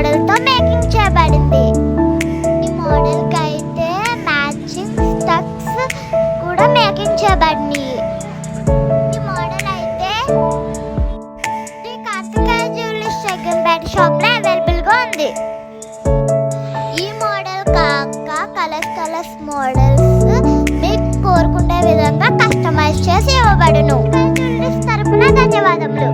మోడల్తో మేకింగ్ చేయబడింది. ఈ మోడల్కి అయితే మ్యాచింగ్ స్టక్స్ కూడా మేకింగ్ చేయబడినాయి. ఈ మోడల్ అయితే Shri Karthikeya jewellery second bad షాప్లో అవైలబుల్గా ఉంది. ఈ మోడల్ కాక కలర్స్ కలర్స్ మోడల్స్ మీకు కోరుకునే విధంగా కస్టమైజ్ చేసి ఇవ్వబడును. జ్యువెలరీస్ తరపున ధన్యవాదములు.